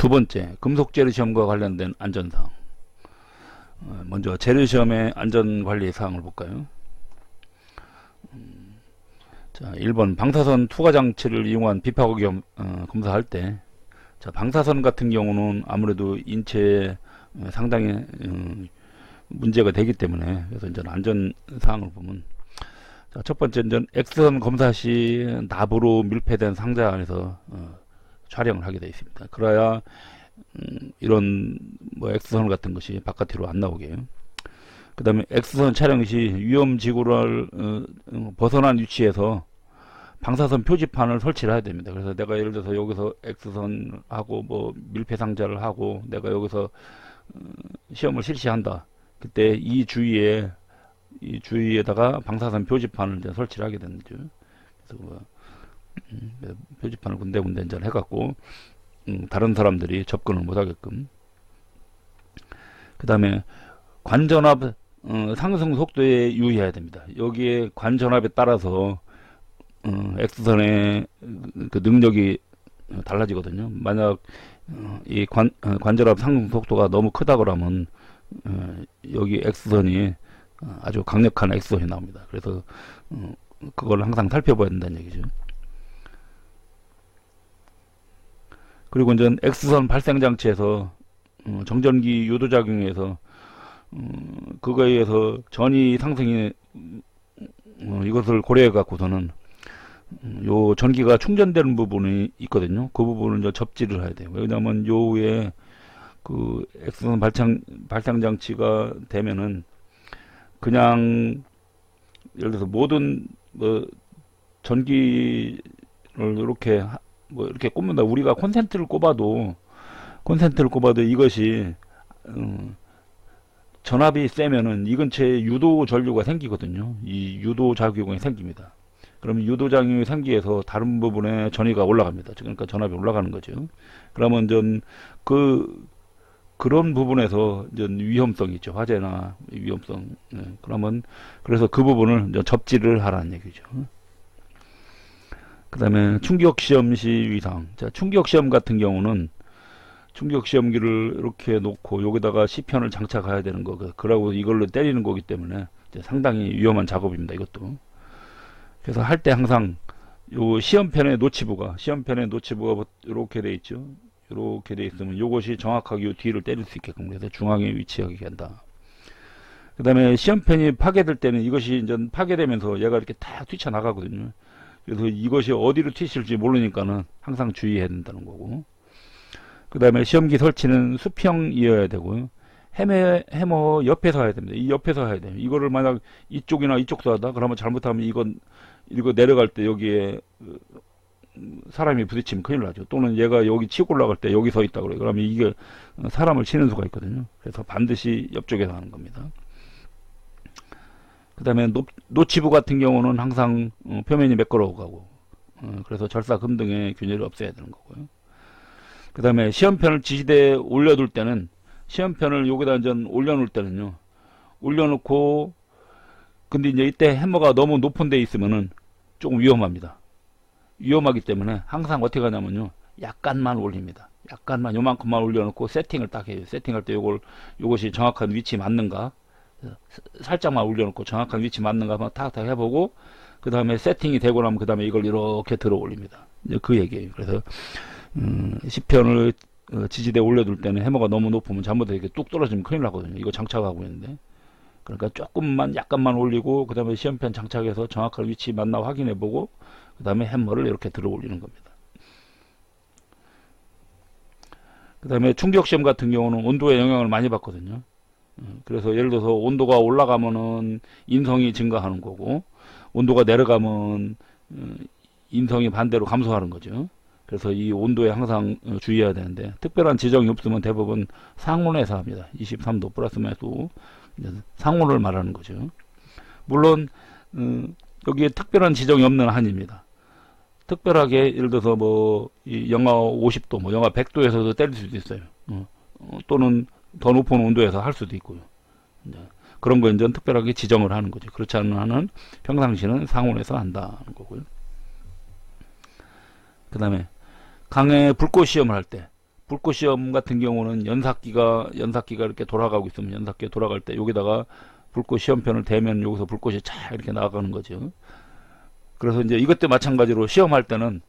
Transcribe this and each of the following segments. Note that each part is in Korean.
두 번째, 금속 재료 시험과 관련된 안전 사항. 어, 먼저 재료 시험의 안전 관리 사항을 볼까요? 음, 자, 1번 방사선 투과 장치를 이용한 비파고 겸 어, 검사할 때, 자, 방사선 같은 경우는 아무래도 인체에 어, 상당히 어, 문제가 되기 때문에 그래서 이제 안전 사항을 보면 자, 첫 번째 엑스선 검사 시 납으로 밀폐된 상자 안에서 어, 촬영을 하게 되어 있습니다. 그래야 음, 이런 뭐 엑스선 같은 것이 바깥으로 안 나오게. 그 다음에 엑스선 촬영 시 위험 지구를 어, 어, 벗어난 위치에서 방사선 표지판을 설치를 해야 됩니다. 그래서 내가 예를 들어서 여기서 엑스선 하고 뭐 밀폐 상자를 하고 내가 여기서 어, 시험을 실시한다. 그때 이 주위에 이 주위에다가 방사선 표지판을 이제 설치를 하게 되는 거죠. 그래서 뭐, 음, 표지판을 군데군데 이제 해갖고 음, 다른 사람들이 접근을 못하게끔. 그 다음에 관전압 어, 상승 속도에 유의해야 됩니다. 여기에 관전압에 따라서 어, X선의 그 능력이 달라지거든요. 만약 어, 이 관, 어, 관절압 상승 속도가 너무 크다 그러면 어, 여기 X선이 어, 아주 강력한 X선이 나옵니다. 그래서 어, 그걸 항상 살펴봐야 된다는 얘기죠. 그리고 이제 X선 발생 장치에서 어, 정전기 유도 작용에서 어, 그거에 의해서 전이 상승이 어, 이것을 고려해 갖고서는 음, 요 전기가 충전되는 부분이 있거든요. 그 부분을 이제 접지를 해야 돼요. 왜냐하면 요 위에 그 엑스선 발창 발상 장치가 되면은 그냥 예를 들어서 모든 뭐 전기를 이렇게 하- 뭐 이렇게 꼽는다. 우리가 콘센트를 꼽아도 콘센트를 꼽아도 이것이 음, 전압이 세면은 이 근처에 유도 전류가 생기거든요. 이 유도 작용이 생깁니다. 그러면 유도 작용이 생기해서 다른 부분에 전위가 올라갑니다. 그러니까 전압이 올라가는 거죠. 그러면 전그 그런 부분에서 이제 위험성이 있죠. 화재나 위험성. 네. 그러면 그래서 그 부분을 이제 접지를 하라는 얘기죠. 그 다음에 충격 시험 시 위상. 자, 충격 시험 같은 경우는 충격 시험기를 이렇게 놓고 여기다가 시편을 장착해야 되는 거. 그러고 이걸로 때리는 거기 때문에 상당히 위험한 작업입니다. 이것도. 그래서 할 때 항상 요 시험편의 노치부가 시험편의 노치부가 이렇게 돼 있죠. 이렇게 돼 있으면 이것이 정확하게 요 뒤를 때릴 수 있게끔 그래서 중앙에 위치하게 한다. 그 다음에 시험편이 파괴될 때는 이것이 이제 파괴되면서 얘가 이렇게 탁 뛰쳐나가거든요. 그래서 이것이 어디로 튀실지 모르니까는 항상 주의해야 된다는 거고. 그 다음에 시험기 설치는 수평이어야 되고요. 해머, 해머 옆에서 해야 됩니다. 이 옆에서 해야 돼요. 이거를 만약 이쪽이나 이쪽도 하다, 그러면 잘못하면 이건, 이거 내려갈 때 여기에 어, 사람이 부딪히면 큰일 나죠. 또는 얘가 여기 치고 올라갈 때 여기 서 있다 그래요. 그러면 이게 사람을 치는 수가 있거든요. 그래서 반드시 옆쪽에서 하는 겁니다. 그 다음에 노치부 같은 경우는 항상 어, 표면이 매끄러워 가고, 어, 그래서 절사 금등의 균열이 없어야 되는 거고요. 그 다음에 시험편을 지시대에 올려둘 때는, 시험편을 여기다 이제 올려놓을 때는요, 올려놓고, 근데 이제 이때 해머가 너무 높은 데 있으면은 조금 위험합니다. 위험하기 때문에 항상 어떻게 하냐면요. 약간만 올립니다. 약간만 요만큼만 올려놓고 세팅을 딱 해요. 세팅할 때 요걸 요것이 정확한 위치 맞는가 살짝만 올려놓고 정확한 위치 맞는가 한번 탁탁 해보고 그 다음에 세팅이 되고 나면 그 다음에 이걸 이렇게 들어 올립니다. 그 얘기예요. 그래서 음, 시편을 어, 지지대에 올려둘 때는 해머가 너무 높으면 잘못해서 이렇게 뚝 떨어지면 큰일 나거든요. 이거 장착하고 있는데 그러니까 조금만 약간만 올리고 그 다음에 시험편 장착해서 정확한 위치 맞나 확인해 보고 그 다음에 햄머를 이렇게 들어 올리는 겁니다. 그 다음에 충격시험 같은 경우는 온도에 영향을 많이 받거든요. 음, 그래서 예를 들어서 온도가 올라가면은 인성이 증가하는 거고 온도가 내려가면 음, 인성이 반대로 감소하는 거죠. 그래서 이 온도에 항상 어, 주의해야 되는데 특별한 지정이 없으면 대부분 상온에서 합니다. 23도 플러스 마이너스 상온을 말하는 거죠. 물론 음, 여기에 특별한 지정이 없는 한입니다. 특별하게 예를 들어서 뭐 영하 50도, 뭐 영하 100도에서도 때릴 수도 있어요. 어, 어, 또는 더 높은 온도에서 할 수도 있고요. 그런 거 이제 특별하게 지정을 하는 거죠. 그렇지 않은 한은 평상시는 상온에서 한다는 거고요. 그 다음에 강에 불꽃 시험을 할 때 불꽃 시험 같은 경우는 연삭기가 연삭기가 이렇게 돌아가고 있으면 연삭기가 돌아갈 때 여기다가 불꽃 시험편을 대면 여기서 불꽃이 쫙 이렇게 나가는 거죠. 그래서 이제 이것도 마찬가지로 시험할 때는 음,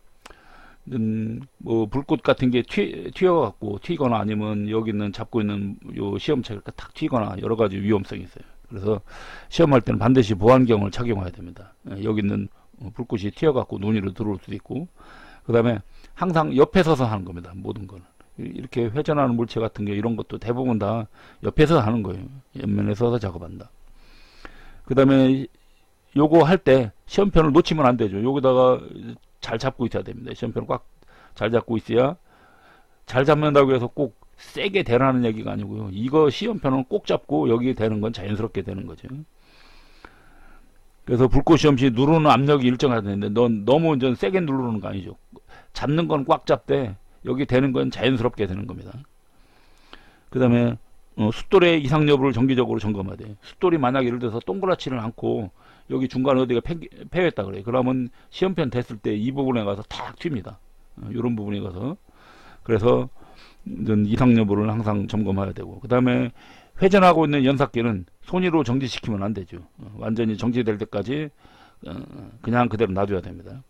뭐 불꽃 같은 게 튀, 튀어갖고 튀거나 아니면 여기 있는 잡고 있는 요 시험체가 탁 튀거나 여러 가지 위험성이 있어요. 그래서 시험할 때는 반드시 보안경을 착용해야 됩니다. 예, 여기 있는 불꽃이 튀어갖고 눈이로 들어올 수도 있고 그 다음에 항상 옆에 서서 하는 겁니다. 모든 거는. 이렇게 회전하는 물체 같은 게 이런 것도 대부분 다 옆에서 하는 거예요. 옆면에 서서 작업한다. 그 다음에 요거 할 때 시험편을 놓치면 안 되죠. 여기다가 잘 잡고 있어야 됩니다. 시험편을 꽉잘 잡고 있어야 잘 잡는다고 해서 꼭 세게 대라는 얘기가 아니고요. 이거 시험편은 꼭 잡고 여기 되는 건 자연스럽게 되는 거죠. 그래서 불꽃 시험 시 누르는 압력이 일정해야 되는데 넌 너무 전 세게 누르는 거 아니죠. 잡는 건 꽉 잡되 여기 되는 건 자연스럽게 되는 겁니다. 그 다음에 어, 숫돌의 이상 여부를 정기적으로 돼요. 숫돌이 만약 예를 들어서 동그랗지를 않고 여기 중간 어디가 폐, 폐했다 그래요. 그러면 시험편 됐을 때 이 부분에 가서 탁 튑니다. 어, 이런 부분에 가서 그래서 이상 여부를 항상 점검해야 되고 그 다음에 회전하고 있는 연삭기는 손으로 정지시키면 안 되죠. 어, 완전히 정지될 때까지 어, 그냥 그대로 놔줘야 됩니다.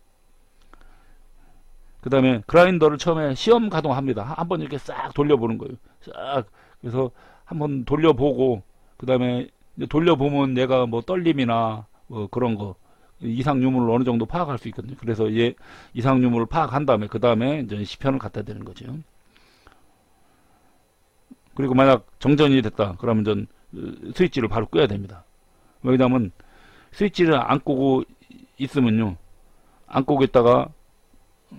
그 다음에 그라인더를 처음에 시험 가동합니다. 한 번 이렇게 싹 돌려보는 거예요. 싹 그래서 한번 돌려보고 그 다음에 돌려보면 얘가 뭐 떨림이나 뭐 그런 거 이상 유무를 어느 정도 파악할 수 있거든요. 그래서 얘 이상 유무를 파악한 다음에 그 다음에 이제 시편을 갖다 대는 거죠. 그리고 만약 정전이 됐다 그러면 전 스위치를 바로 끄야 됩니다. 왜냐하면 스위치를 안 끄고 있으면요 안 끄고 있다가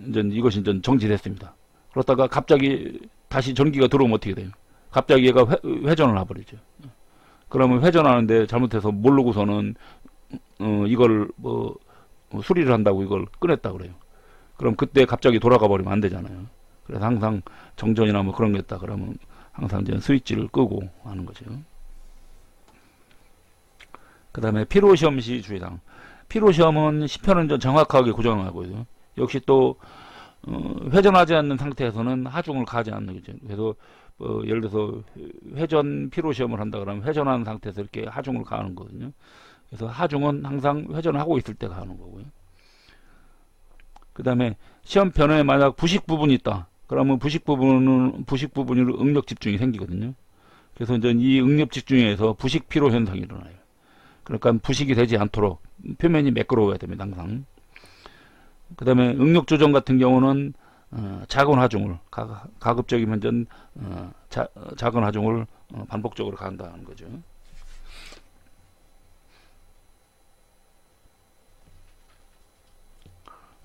이제 이것이 이제 정지됐습니다. 그렇다가 갑자기 다시 전기가 들어오면 어떻게 돼요? 갑자기 얘가 회, 전을 해버리죠. 그러면 회전하는데 잘못해서 모르고서는 어, 이걸 뭐 수리를 한다고 이걸 꺼냈다 그래요. 그럼 그때 갑자기 돌아가 버리면 안 되잖아요. 그래서 항상 정전이나 뭐 그런 게 있다 그러면 항상 이제 스위치를 끄고 하는 거죠. 그 다음에 피로시험 시 주의사항. 피로시험은 시편은 정확하게 고정하고요. 역시 또 어, 회전하지 않는 상태에서는 하중을 가지 않는 거죠. 그래서 어, 예를 들어서 회전 피로 시험을 한다 그러면 회전하는 상태에서 이렇게 하중을 가하는 거거든요. 그래서 하중은 항상 회전하고 있을 때 가는 거고요. 그 다음에 시험 변화에 만약 부식 부분이 있다. 그러면 부식 부분은 부식 부분으로 응력 집중이 생기거든요. 그래서 이제 이 응력 집중에서 부식 피로 현상이 일어나요. 그러니까 부식이 되지 않도록 표면이 매끄러워야 됩니다. 항상. 그 다음에 응력 조정 같은 경우는 어, 작은 하중을 가, 급적이면 전 어, 자, 작은 하중을 어, 반복적으로 간다는 거죠.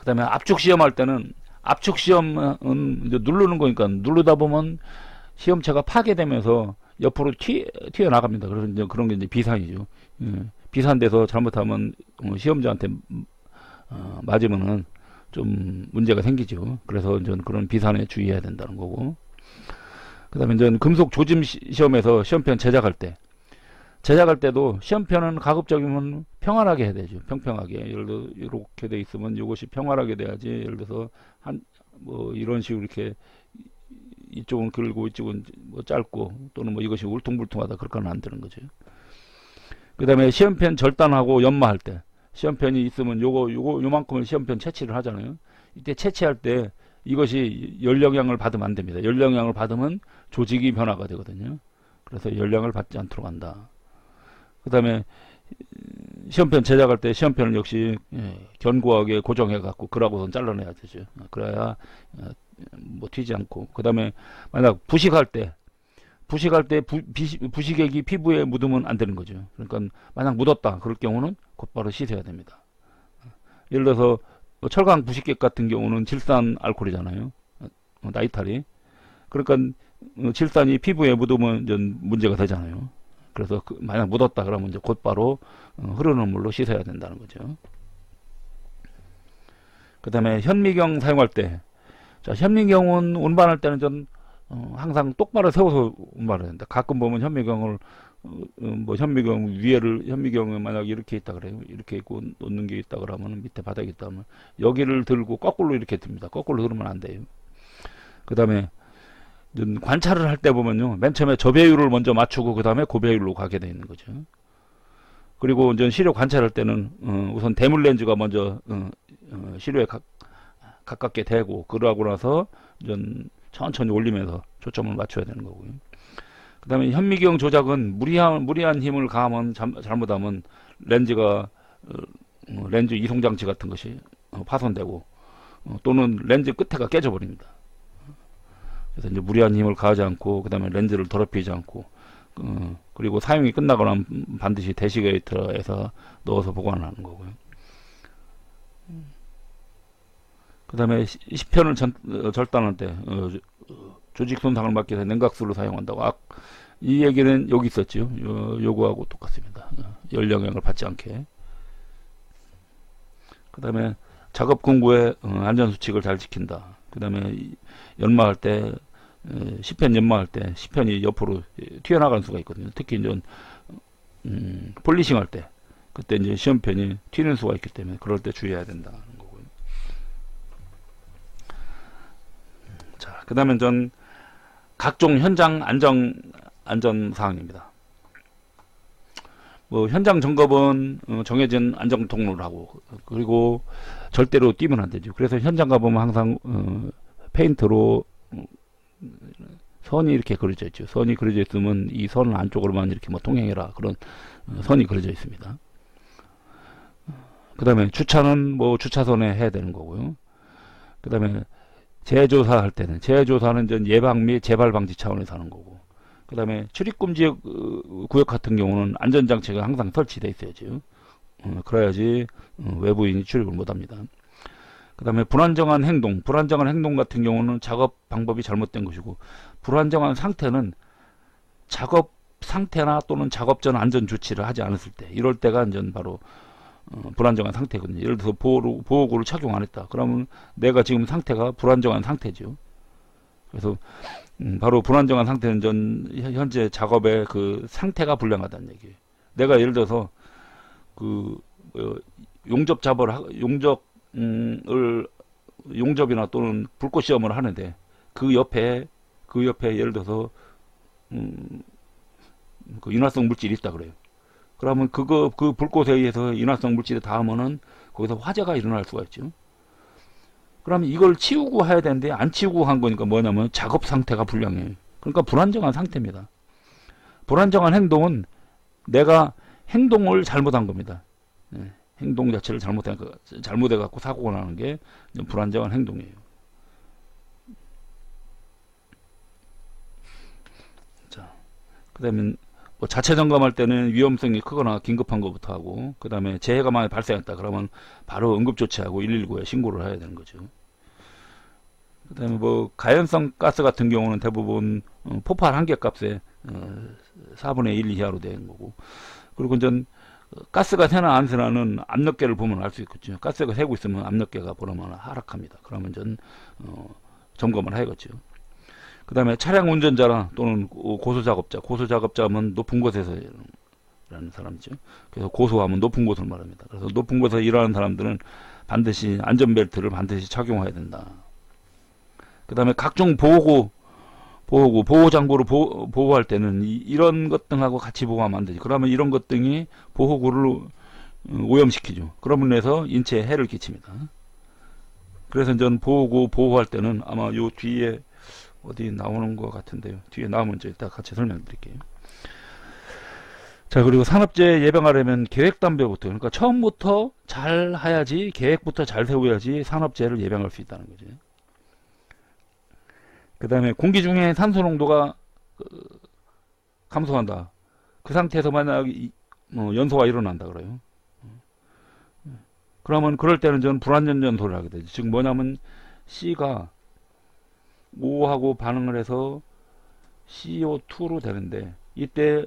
그 다음에 압축 시험할 때는 압축 시험은 누르는 거니까 누르다 보면 시험체가 파괴되면서 옆으로 튀, 튀어나갑니다. 그래서 이제 그런 게 이제 비산이죠. 예, 비산돼서 잘못하면 어, 시험자한테 어, 맞으면은 좀 문제가 생기죠. 그래서 저는 그런 비산에 주의해야 된다는 거고. 그 다음에 저는 금속 조짐 시험에서 시험편 제작할 때, 제작할 때도 시험편은 가급적이면 평안하게 해야 되죠. 평평하게. 예를 들어, 이렇게 돼 있으면 이것이 평안하게 돼야지. 예를 들어서, 한, 뭐, 이런 식으로 이렇게, 이쪽은 길고, 이쪽은 뭐 짧고, 또는 뭐 이것이 울퉁불퉁하다. 그렇게는 안 되는 거죠. 그 다음에 시험편 절단하고 연마할 때, 시험편이 있으면 요거 요거 요만큼을 시험편 채취를 하잖아요. 이때 채취할 때 이것이 열 영향을 받으면 안 됩니다. 열 영향을 받으면 조직이 변화가 되거든요. 그래서 열량을 받지 않도록 한다. 그 다음에 시험편 제작할 때 시험편을 역시 예, 견고하게 고정해 갖고 그라고선 잘라내야 되죠. 그래야 어, 뭐 튀지 않고 그 다음에 만약 부식할 때 부식할 때 부, 부식 액이 피부에 묻으면 안 되는 거죠. 그러니까 만약 묻었다 그럴 경우는 곧바로 씻어야 됩니다. 예를 들어서 뭐 철강 부식액 같은 경우는 질산 알코올이잖아요. 어, 나이탈이. 그러니까 어, 질산이 피부에 묻으면 문제가 되잖아요. 그래서 그 만약 묻었다 그러면 이제 곧바로 어, 흐르는 물로 씻어야 된다는 거죠. 그 다음에 현미경 사용할 때, 자, 현미경은 운반할 때는 좀 어, 항상 똑바로 세워서 운반을 된다. 가끔 보면 현미경을 어, 어, 뭐 현미경 위에를 현미경을 만약 이렇게 있다 그래요. 이렇게 있고 놓는 게 있다 그러면 밑에 바닥이 있다 면 여기를 들고 거꾸로 이렇게 듭니다. 거꾸로 흐르면 안 돼요. 그 다음에 관찰을 할 때 보면요. 맨 처음에 저배율을 먼저 맞추고 그 다음에 고배율로 가게 돼 있는 거죠. 그리고 이제 시료 관찰할 때는 어, 우선 대물 렌즈가 먼저 어, 어, 시료에 가, 가깝게 대고 그러고 나서 좀 천천히 올리면서 초점을 맞춰야 되는 거고요. 그 다음에 현미경 조작은 무리한 무리한 힘을 가하면 잠, 잘못하면 렌즈가 어, 어, 렌즈 이송 장치 같은 것이 어, 파손되고 어, 또는 렌즈 끝에가 깨져 버립니다. 그래서 이제 무리한 힘을 가하지 않고 그다음에 렌즈를 더럽히지 않고 어, 그리고 사용이 끝나고 나면 반드시 대시게이터에서 넣어서 보관하는 거고요. 그 다음에 시편을 전, 어, 절단할 때 어, 조직 손상을 막기 위해서 냉각수를 사용한다고 아, 이 얘기는 여기 있었죠. 요, 요거하고 똑같습니다. 어, 열 영향을 받지 않게. 그 다음에 작업 공구의 어, 안전수칙을 잘 지킨다. 그 다음에 연마할 때 에, 시편 연마할 때 시편이 옆으로 튀어나가는 수가 있거든요. 특히 이제 음, 폴리싱 할 때 그때 이제 시험편이 튀는 수가 있기 때문에 그럴 때 주의해야 된다는 거고요. 자, 그다음에 전 각종 현장 안정 안전 사항입니다. 뭐 현장 점검은 어, 정해진 안전 통로를 하고 그리고 절대로 뛰면 안 되죠. 그래서 현장 가보면 항상 어, 페인트로 어, 선이 이렇게 그려져 있죠. 선이 그려져 있으면 이선 안쪽으로만 이렇게 뭐 통행해라 그런 어, 선이 그려져 있습니다. 그 다음에 주차는 뭐 주차선에 해야 되는 거고요. 그 다음에 재조사 할 때는 재조사는 전 예방 및 재발 방지 차원에서 하는 거고 그 다음에 출입금지 어, 구역 같은 경우는 안전장치가 항상 설치되어 있어야죠. 어, 그래야지 어, 외부인이 출입을 못합니다. 그 다음에 불안정한 행동, 불안정한 행동 같은 경우는 작업 방법이 잘못된 것이고 불안정한 상태는 작업 상태나 또는 작업 전 안전 조치를 하지 않았을 때 이럴 때가 이제 바로 어, 불안정한 상태거든요. 예를 들어서 보호, 보호구를 착용 안 했다. 그러면 내가 지금 상태가 불안정한 상태죠. 그래서 음, 바로 불안정한 상태는 전 현재 작업의 그 상태가 불량하다는 얘기예요. 내가 예를 들어서 그 어, 용접 작업을 하, 용접 을 용접이나 또는 불꽃 시험을 하는데 그 옆에 그 옆에 예를 들어서 음, 그 인화성 물질이 있다 그래요. 그러면 그거 그 불꽃에 의해서 인화성 물질이 닿으면은 거기서 화재가 일어날 수가 있죠. 그러면 이걸 치우고 해야 되는데 안 치우고 한 거니까 뭐냐면 작업 상태가 불량해요. 그러니까 불안정한 상태입니다. 불안정한 행동은 내가 행동을 잘못한 겁니다. 네, 행동 자체를 잘못해 잘못해 갖고 사고가 나는 게 불안정한 행동이에요. 자, 그다음에 뭐 자체 점검할 때는 위험성이 크거나 긴급한 것부터 하고 그 다음에 재해가 만약 발생했다 그러면 바로 응급 조치하고 119에 신고를 해야 되는 거죠. 그 다음에 뭐 가연성 가스 같은 경우는 대부분 어, 폭발 한계값에 어, 4분의 1 이하로 되는 거고 그리고 이제 가스가 새나 안 새나는 압력계를 보면 알 수 있겠죠. 가스가 새고 있으면 압력계가 보면 하락합니다. 그러면 전 어, 점검을 해야겠죠. 그 다음에 차량 운전자나 또는 고소작업자, 고소작업자면 높은 곳에서 일하는 사람이죠. 그래서 고소하면 높은 곳을 말합니다. 그래서 높은 곳에서 일하는 사람들은 반드시 안전벨트를 반드시 착용해야 된다. 그 다음에 각종 보호구, 보호구, 보호장구로 보호, 보호할 때는 이, 런 것 등하고 같이 보호하면 안 되지. 그러면 이런 것 등이 보호구를 어, 오염시키죠. 그러면 해서 인체에 해를 끼칩니다. 그래서 저는 보호구 보호할 때는 아마 요 뒤에 어디 나오는 것 같은데요. 뒤에 나오면 이제 이따 같이 설명드릴게요. 자 그리고 산업재해 예방하려면 계획 담배부터 그러니까 처음부터 잘 해야지 계획부터 잘 세워야지 산업재해를 예방할 수 있다는 거죠. 그 다음에 공기 중에 산소 농도가 그, 감소한다. 그 상태에서 만약 뭐 연소가 일어난다 그래요. 그러면 그럴 때는 저는 불완전 연소를 하게 되죠. 즉 뭐냐면 C가 5하고 반응을 해서 CO2로 되는데 이때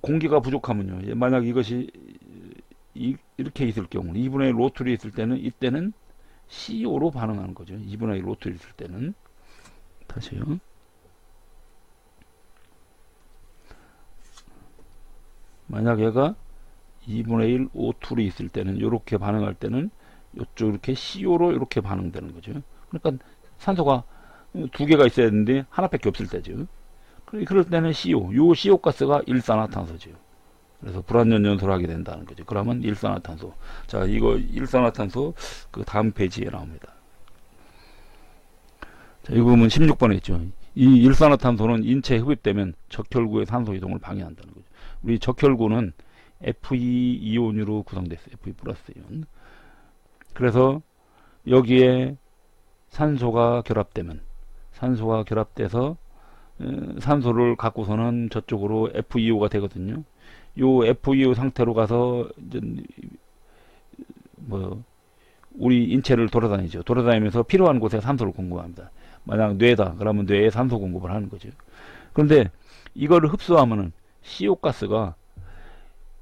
공기가 부족하면요. 만약 이것이 이, 렇게 있을 경우 2분의 1 로툴이 있을 때는 이때는 CO로 반응하는 거죠. 2분의 1 로툴이 있을 때는 다시요. 만약 얘가 2분의 1 O2로 있을 때는 이렇게 반응할 때는 이쪽 이렇게 CO로 이렇게 반응되는 거죠. 그러니까 산소가 두 개가 있어야 되는데 하나밖에 없을 때죠. 그럴 때는 CO, 요 CO 가스가 일산화탄소죠. 그래서 불완전 연소를 하게 된다는 거죠. 그러면 일산화탄소. 자, 이거 일산화탄소 그 다음 페이지에 나옵니다. 자, 이거 보면 16번에 있죠. 이 일산화탄소는 인체에 흡입되면 적혈구의 산소 이동을 방해한다는 거죠. 우리 적혈구는 Fe 이온으로 구성됐어요. Fe 플러스 이온. 그래서 여기에 산소가 결합되면 산소가 결합돼서 어, 산소를 갖고서는 저쪽으로 FeO가 되거든요. 요 FeO 상태로 가서 이제 뭐 우리 인체를 돌아다니죠. 돌아다니면서 필요한 곳에 산소를 공급합니다. 만약 뇌다 그러면 뇌에 산소 공급을 하는 거죠. 그런데 이거를 흡수하면은 CO 가스가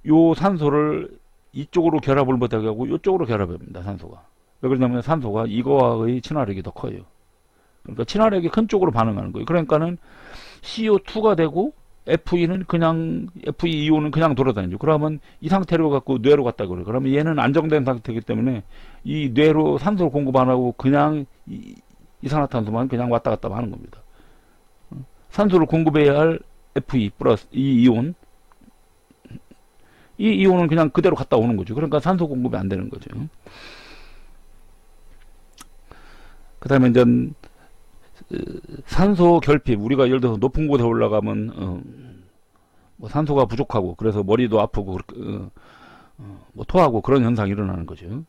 요 산소를 이쪽으로 결합을 못하게 하고 이쪽으로 결합합니다. 산소가. 왜 그러냐면 산소가 이거와의 친화력이 더 커요. 그러니까 친화력이 큰 쪽으로 반응하는 거예요. 그러니까는 CO2가 되고 FE는 그냥 FE 이온은 그냥 돌아다니죠. 그러면 이 상태로 갖고 뇌로 갔다 그래요. 그러면 얘는 안정된 상태이기 때문에 이 뇌로 산소를 공급 안 하고 그냥 이, 이산화탄소만 그냥 왔다 갔다 하는 겁니다. 어? 산소를 공급해야 할 FE 플러스 이 이온 이 이온은 그냥 그대로 갔다 오는 거죠. 그러니까 산소 공급이 안 되는 거죠. 그 다음에 이제 산소 결핍 우리가 예를 들어서 높은 곳에 올라가면 어, 뭐 산소가 부족하고 그래서 머리도 아프고 어, 어, 뭐 토하고 그런 현상이 일어나는 거죠.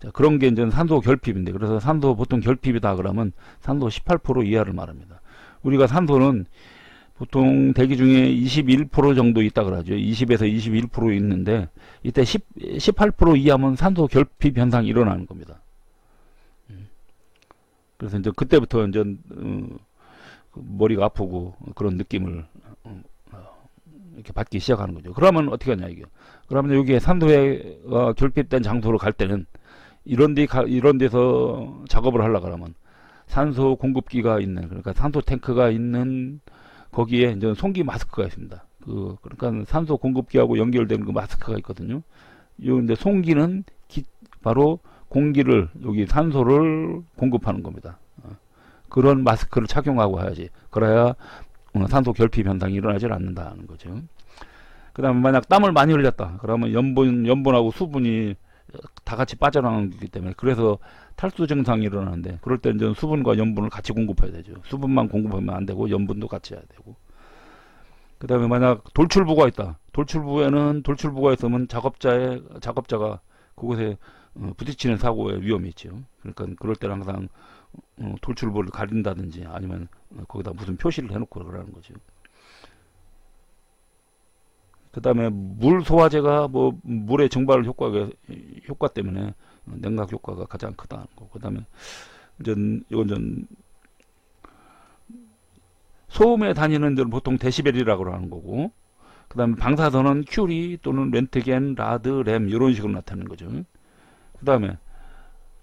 자, 그런 게 이제 산소 결핍인데 그래서 산소 보통 결핍이다 그러면 산소 18% 이하를 말합니다. 우리가 산소는 보통 대기 중에 21% 정도 있다 그러죠. 20에서 21% 있는데 이때 10, 18% 이하면 산소 결핍 현상이 일어나는 겁니다. 그래서 이제 그때부터 이제 어, 머리가 아프고 그런 느낌을 어, 이렇게 받기 시작하는 거죠. 그러면 어떻게 하냐 이게. 그러면 여기에 산소가 결핍된 장소로 갈 때는 이런 데 가, 이런 데서 작업을 하려 그러면 산소 공급기가 있는 그러니까 산소 탱크가 있는 거기에 이제 송기 마스크가 있습니다. 그 그러니까 산소 공급기하고 연결되는 그 마스크가 있거든요. 요 근데 송기는 기, 바로 공기를 여기 산소를 공급하는 겁니다. 어, 그런 마스크를 착용하고 해야지. 그래야 어, 산소 결핍 현상이 일어나질 않는다는 거죠. 그 다음에 만약 땀을 많이 흘렸다. 그러면 염분 염분하고 수분이 다 같이 빠져나가기 때문에 그래서 탈수 증상이 일어나는데 그럴 때 이제 수분과 염분을 같이 공급해야 되죠. 수분만 공급하면 안 되고 염분도 같이 해야 되고. 그 다음에 만약 돌출부가 있다. 돌출부에는 돌출부가 있으면 작업자의 작업자가 그곳에 어, 부딪히는 사고의 위험이 있죠. 그러니까 그럴 때는 항상 어, 돌출부를 가린다든지 아니면 어, 거기다 무슨 표시를 해놓고 그러는 거죠. 그 다음에 물 소화제가 뭐 물의 증발 효과가 효과 때문에 냉각 효과가 가장 크다는 거. 그 다음에 이전 이건 전 소음에 다니는 데는 보통 데시벨이라고 하는 거고 그 다음에 방사선은 큐리 또는 렌트겐, 라드, 램 이런 식으로 나타내는 거죠. 그 다음에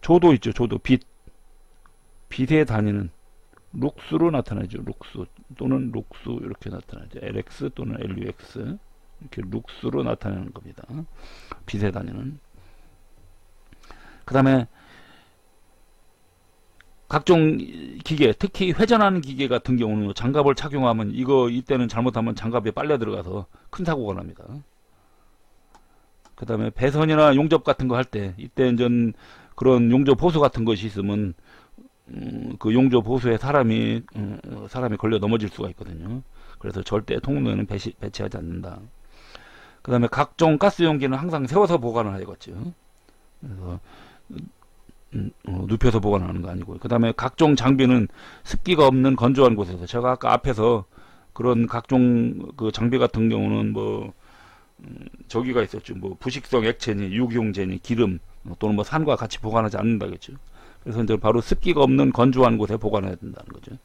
조도 있죠. 조도 빛 빛에 다니는 룩스로 나타나죠. 룩스 또는 룩스 이렇게 나타나죠. LX 또는 LUX 이렇게 룩스로 나타내는 겁니다. 빛에 다니는. 그 다음에 각종 기계, 특히 회전하는 기계 같은 경우는 장갑을 착용하면 이거 이때는 잘못하면 장갑에 빨려 들어가서 큰 사고가 납니다. 그 다음에 배선이나 용접 같은 거 할 때 이때 이제 그런 용접 호수 같은 것이 있으면 음, 그 용접 호수에 사람이 음, 사람이 걸려 넘어질 수가 있거든요. 그래서 절대 통로에는 배치, 배치하지 않는다. 그 다음에 각종 가스 용기는 항상 세워서 보관을 해야겠죠. 그래서 음, 어, 눕혀서 보관하는 거 아니고. 그 다음에 각종 장비는 습기가 없는 건조한 곳에서. 제가 아까 앞에서 그런 각종 그 장비 같은 경우는 뭐 음, 저기가 있었죠. 뭐 부식성 액체니 유기용제니 기름 또는 뭐 산과 같이 보관하지 않는다겠죠. 그래서 이제 바로 습기가 없는 건조한 곳에 보관해야 된다는 거죠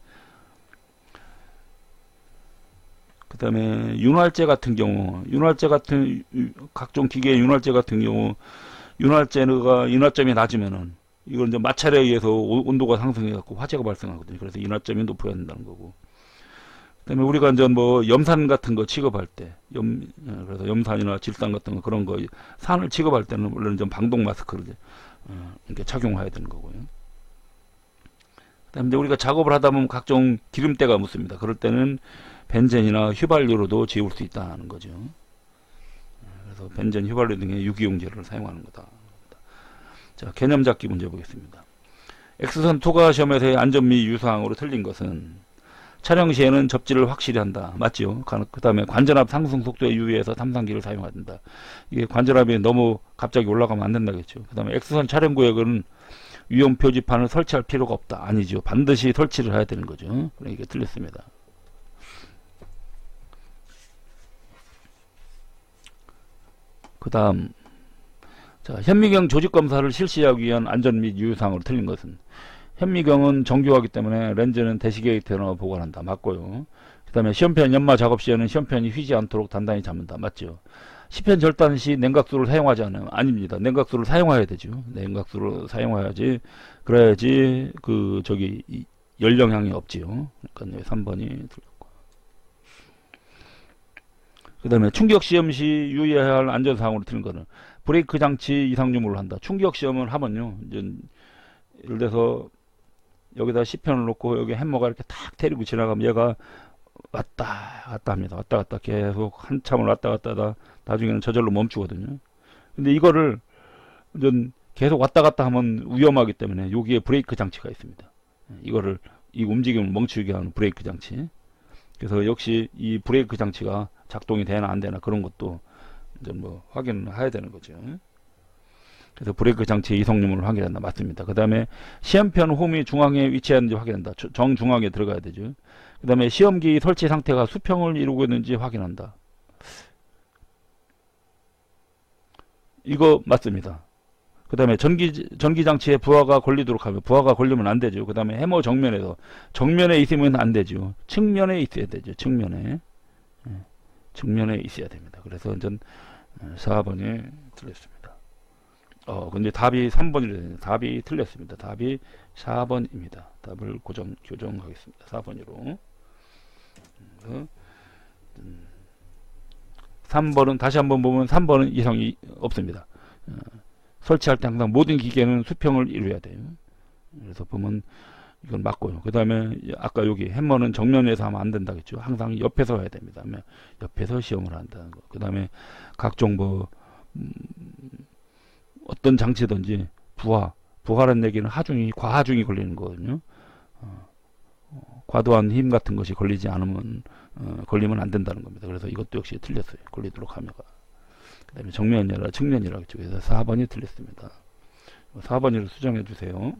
그 다음에 윤활제 같은 경우 윤활제 같은 각종 기계 윤활제 같은 경우 윤활제가 인화점이 낮으면은 이건 이제 마찰에 의해서 온도가 상승해 갖고 화재가 발생하거든요. 그래서 인화점이 높아야 된다는 거고. 그다음에 우리가 이제 뭐 염산 같은 거 취급할 때, 염 어, 그래서 염산이나 질산 같은 거 그런 거 산을 취급할 때는 원래는 좀 방독 마스크를 이제, 어, 이렇게 착용해야 되는 거고요. 그다음에 우리가 작업을 하다 보면 각종 기름때가 묻습니다. 그럴 때는 벤젠이나 휘발유로도 지울 수 있다는 거죠. 그래서 벤젠, 휘발유 등의 유기용제를 사용하는 거다. 자, 개념 잡기 문제 보겠습니다. X선 투과 시험에서의 안전 및 유사항으로 틀린 것은 촬영 시에는 접지를 확실히 한다. 맞죠? 그 다음에 관전압 상승 속도에 유의해서 탐상기를 사용한다. 이게 관전압이 너무 갑자기 올라가면 안 된다겠죠. 그 다음에 X선 촬영 구역은 위험 표지판을 설치할 필요가 없다. 아니죠. 반드시 설치를 해야 되는 거죠. 그러니까 틀렸습니다. 그 다음 자, 현미경 조직 검사를 실시하기 위한 안전 및 유효사항으로 틀린 것은 현미경은 정교하기 때문에 렌즈는 넣어 보관한다. 맞고요. 그 다음에 시험편 연마 작업 시에는 시험편이 휘지 않도록 단단히 잡는다. 맞죠? 시편 절단 시 냉각수를 사용하지 않으면 아닙니다. 냉각수를 사용해야 되죠. 냉각수를 사용해야지 그래야지 그 저기 이 열영향이 없지요. 그러니까 3번이 틀렸고. 그 다음에 충격 시험 시 유의해야 할 안전사항으로 틀린 거는 브레이크 장치 이상 유무를 한다. 충격 시험을 하면요. 이제 예를 들어서 여기다 시편을 놓고 여기 햄머가 이렇게 탁 때리고 지나가면 얘가 왔다 갔다 합니다. 왔다 갔다 계속 한참을 왔다 갔다 하다 나중에는 저절로 멈추거든요. 근데 이거를 좀 계속 왔다 갔다 하면 위험하기 때문에 여기에 브레이크 장치가 있습니다. 이거를 이 움직임을 멈추게 하는 브레이크 장치. 그래서 역시 이 브레이크 장치가 작동이 되나 안 되나 그런 것도 이제 뭐 확인을 해야 되는 거죠. 그래서 브레이크 장치 이성유무를 확인한다. 맞습니다. 그 다음에 시험편 홈이 중앙에 위치했는지 확인한다. 정중앙에 들어가야 되죠. 그 다음에 시험기 설치 상태가 수평을 이루고 있는지 확인한다. 이거 맞습니다. 그 다음에 전기, 전기장치에 부하가 걸리도록 하면 부하가 걸리면 안 되죠. 그 다음에 해머 정면에서 정면에 있으면 안 되죠. 측면에 있어야 되죠. 측면에. 예, 측면에 있어야 됩니다. 그래서 전 4번이 틀렸습니다. 어, 근데 답이 3번이래요. 답이 틀렸습니다. 답이 4번입니다. 답을 고정, 교정하겠습니다. 4번으로. 3번은, 다시 한번 보면 3번은 이상이 없습니다. 어, 설치할 때 항상 모든 기계는 수평을 이루어야 돼요. 그래서 보면 이건 맞고요. 그 다음에 아까 여기 햄머는 정면에서 하면 안 된다겠죠. 항상 옆에서 해야 됩니다. 옆에서 시험을 한다는 거. 그 다음에 각종 뭐 음, 어떤 장치든지 부하, 부하라는 얘기는 하중이 과하중이 걸리는 거거든요. 어, 어, 과도한 힘 같은 것이 걸리지 않으면 어, 걸리면 안 된다는 겁니다. 그래서 이것도 역시 틀렸어요. 걸리도록 하며가. 그 다음에 정면이라 측면이라 그랬죠. 그래서 4번이 틀렸습니다. 4번으로 수정해 주세요.